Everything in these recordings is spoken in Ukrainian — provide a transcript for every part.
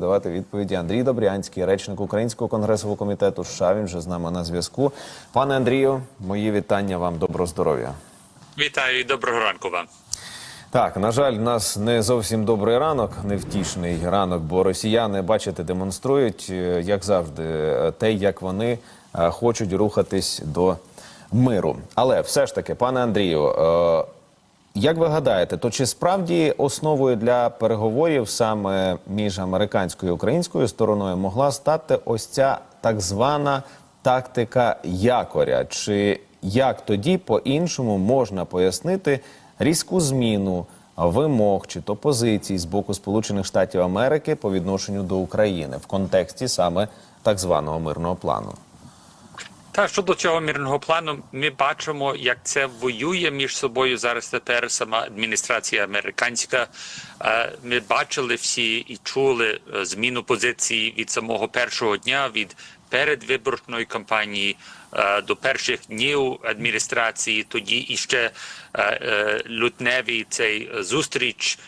давати відповіді. Андрій Добрянський, речник Українського конгресового комітету США. Він вже з нами на зв'язку. Пане Андрію, мої вітання вам, доброго здоров'я. Вітаю і доброго ранку вам. Так, на жаль, в нас не зовсім добрий ранок, невтішний ранок, бо росіяни, бачите, демонструють, е, як завжди, е, те, як вони е, хочуть рухатись до миру. Але все ж таки, пане Андрію, як ви гадаєте, то чи справді основою для переговорів саме між американською і українською стороною могла стати ось ця так звана тактика якоря? Чи як тоді по-іншому можна пояснити різку зміну вимог чи то позицій з боку Сполучених Штатів Америки по відношенню до України в контексті саме так званого мирного плану? Та щодо цього мирного плану, ми бачимо, як це воює між собою зараз тепер сама адміністрація американська. Е, Ми бачили всі і чули е, зміну позиції від самого першого дня від передвиборчої кампанії е, до перших днів адміністрації. Тоді іще е, е, лютневий цей зустріч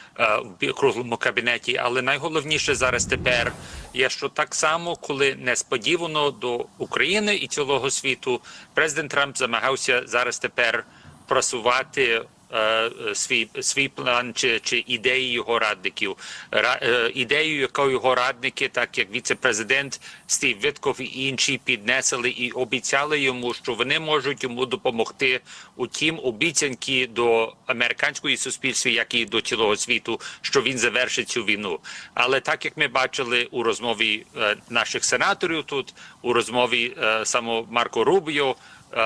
в круглому кабінеті. Але найголовніше зараз тепер є, що так само, коли несподівано до України і цілого світу, президент Трамп замагався зараз тепер просувати. Е, Свій свій план чи, чи ідеї його радників, Ра, е, ідею, яку його радники, так як віце-президент Стів Витков і інші піднесли і обіцяли йому, що вони можуть йому допомогти у тім обіцянки до американської суспільства, як і до цілого світу, що він завершить цю війну. Але так як ми бачили у розмові е, наших сенаторів тут, у розмові само Марко Рубіо. Е,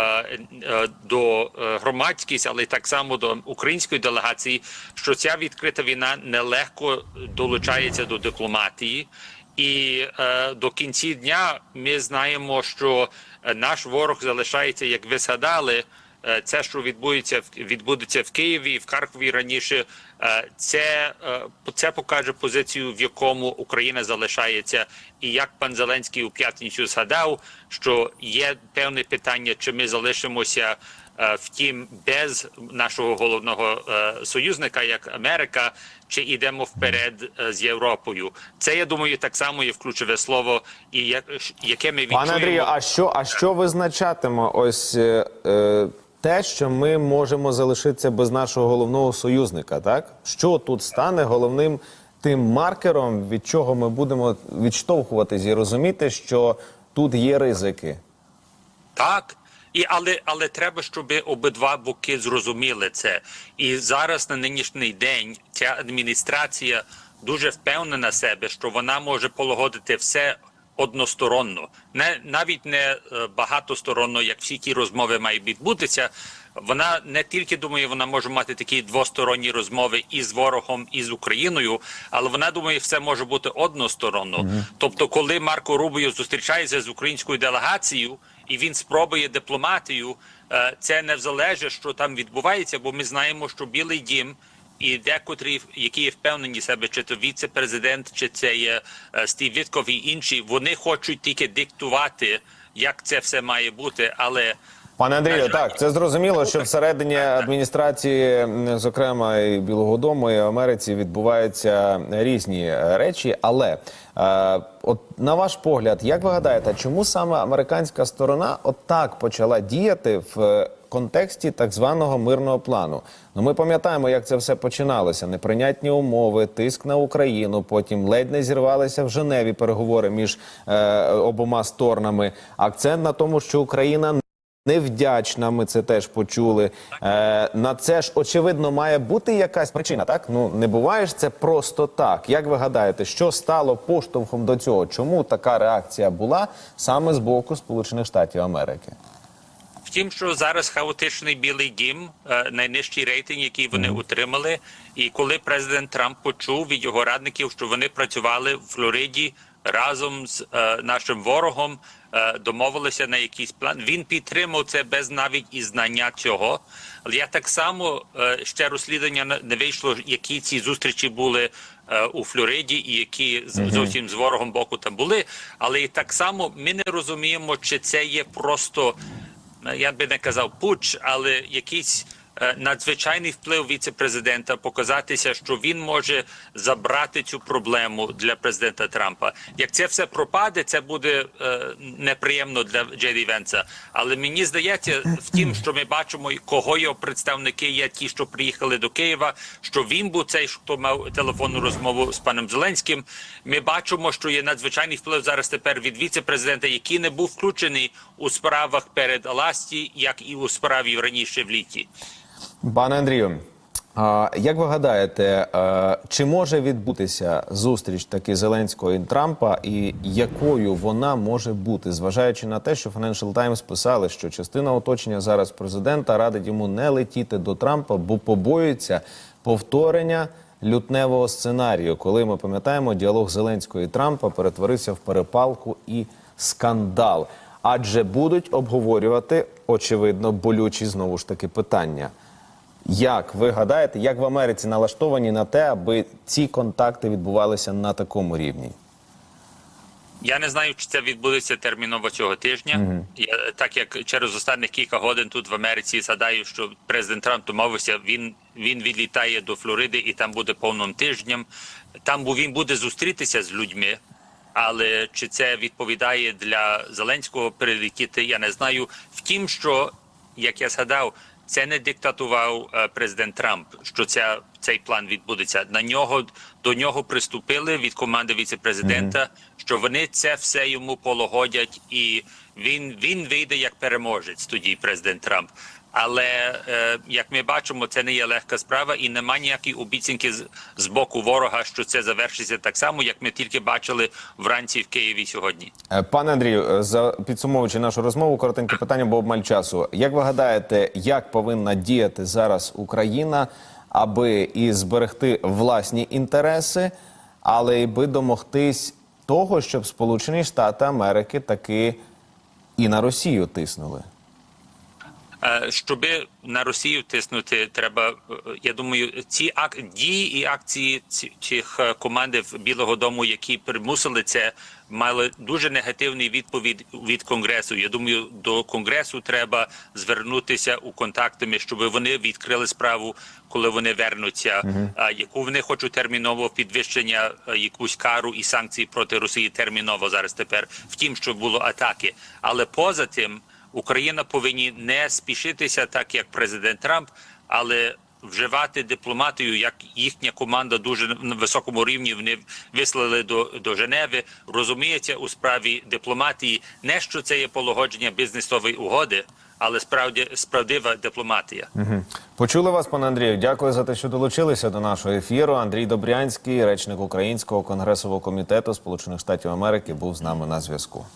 е, До е, громадськість, але так само до української делегації, що ця відкрита війна нелегко долучається до дипломатії, і е, до кінці дня ми знаємо, що наш ворог залишається, як ви згадали, це, що відбудеться відбудеться в Києві і в Харкові раніше, е, це, е, це покаже позицію, в якому Україна залишається. І як пан Зеленський у п'ятницю згадав, що є певне питання, чи ми залишимося. е, Втім, без нашого головного е, союзника, як Америка, чи йдемо вперед е, з Європою. Це я думаю, так само є ключове слово, і як, яке ми відчуємо. Пане Андрію, а що, а що визначатиме ось е, е, те, що ми можемо залишитися без нашого головного союзника? Так що тут стане головним тим маркером, від чого ми будемо відштовхуватись і розуміти, що тут є ризики? Так. І але але треба, щоб обидва боки зрозуміли це. І зараз на нинішній день ця адміністрація дуже впевнена себе, що вона може полагодити все односторонно, не навіть не е, багатосторонно, як всі ті розмови мають відбутися. Вона не тільки думає, вона може мати такі двосторонні розмови і з ворогом, і з Україною, але вона думає, все може бути односторонно. Тобто, коли Марко Рубіо зустрічається з українською делегацією і він спробує дипломатію, е, це не залежить, що там відбувається, бо ми знаємо, що Білий Дім. І декотрі, які є впевнені себе, чи то віце-президент, чи це є е, Стів Вітков і інші, вони хочуть тільки диктувати, як це все має бути. Але Пане Андрію, так це зрозуміло, що всередині адміністрації, зокрема і Білого Дому, і Америці, відбуваються різні речі. Але е, от на ваш погляд, як ви гадаєте, чому саме американська сторона отак почала діяти в е, контексті так званого мирного плану? Ну ми пам'ятаємо, як це все починалося: неприйнятні умови, тиск на Україну. Потім ледь не зірвалися в Женеві переговори між е, обома сторонами. Акцент на тому, що Україна невдячна. Ми це теж почули. Е, на це ж очевидно має бути якась причина. Так ну не буває ж це просто так. Як ви гадаєте, що стало поштовхом до цього? Чому така реакція була саме з боку Сполучених Штатів Америки? Втім, що зараз хаотичний білий дім, е, найнижчий рейтинг, який вони отримали. І коли президент Трамп почув від його радників, що вони працювали в Флориді разом з е, нашим ворогом, е, домовилися на якийсь план. Він підтримав це без навіть і знання цього. Але я так само ще розслідування не- вийшло, які ці зустрічі були у Флориді, і які зовсім з ворогом боку там були. Але і так само ми не розуміємо, чи це є просто. Ну, я би не казав пуч, але якийсь е, надзвичайний вплив віце-президента показатися, що він може забрати цю проблему для президента Трампа. Як це все пропаде, це буде е, неприємно для Джейді Венса. Але мені здається, втім, що ми бачимо, кого його представники є, ті, що приїхали до Києва, що він був цей, хто мав телефонну розмову з паном Зеленським. Ми бачимо, що є надзвичайний вплив зараз тепер від віце-президента, який не був включений у справах перед Аласті, як і у справі раніше в літі. Пане Андрію, як ви гадаєте, е, чи може відбутися зустріч таки Зеленського і Трампа, і якою вона може бути, зважаючи на те, що Financial Times писали, що частина оточення зараз президента радить йому не летіти до Трампа, бо побоюється повторення лютневого сценарію, коли ми пам'ятаємо, діалог Зеленського і Трампа перетворився в перепалку і скандал. Адже будуть обговорювати очевидно болючі знову ж таки питання. Як ви гадаєте, як в Америці налаштовані на те, аби ці контакти відбувалися на такому рівні? Я не знаю, чи це відбудеться терміново цього тижня. Я, так як через останніх кілька годин тут в Америці згадаю, що президент Трамп домовився, він він відлітає до Флориди і там буде повним тижнем. Там він буде зустрітися з людьми. Але чи це відповідає для Зеленського прилетіти, я не знаю. Втім, що як я згадав, це не диктатував е, президент Трамп, що ця цей план відбудеться. На нього до нього приступили від команди віцепрезидента, mm -hmm. що вони це все йому полагодять, і він він вийде як переможець. Тоді президент Трамп. Але е, як ми бачимо, це не є легка справа, і немає ніякої обіцянки з, з боку ворога, що це завершиться так само, як ми тільки бачили вранці в Києві сьогодні. Е, Пане Андрію, е, за підсумовуючи нашу розмову, коротеньке питання, бо обмаль часу. Як ви гадаєте, як повинна діяти зараз Україна, аби і зберегти власні інтереси, але й би домогтись того, щоб Сполучені Штати Америки таки і на Росію тиснули? Е, Щоби на Росію тиснути, треба. е, Я думаю, ці ак дії і акції ці- цих е, команди в Білого Дому, які примусили це, мали дуже негативний відповідь від конгресу. Я думаю, до конгресу треба звернутися у контактами, щоб вони відкрили справу, коли вони вернуться. А яку вони хочуть терміново підвищення, якусь кару і санкції проти Росії терміново зараз тепер. Втім, що було атаки, але поза тим. Україна повинні не спішитися, так як президент Трамп, але вживати дипломатію, як їхня команда дуже на високому рівні вони вислали до, до Женеви. Розуміється у справі дипломатії, не що це є полагодження бізнесової угоди, але справді справдива дипломатія. Почули вас, пане Андрію. Дякую за те, що долучилися до нашого ефіру. Андрій Добрянський, речник Українського конгресового комітету Сполучених Штатів Америки, був з нами на зв'язку.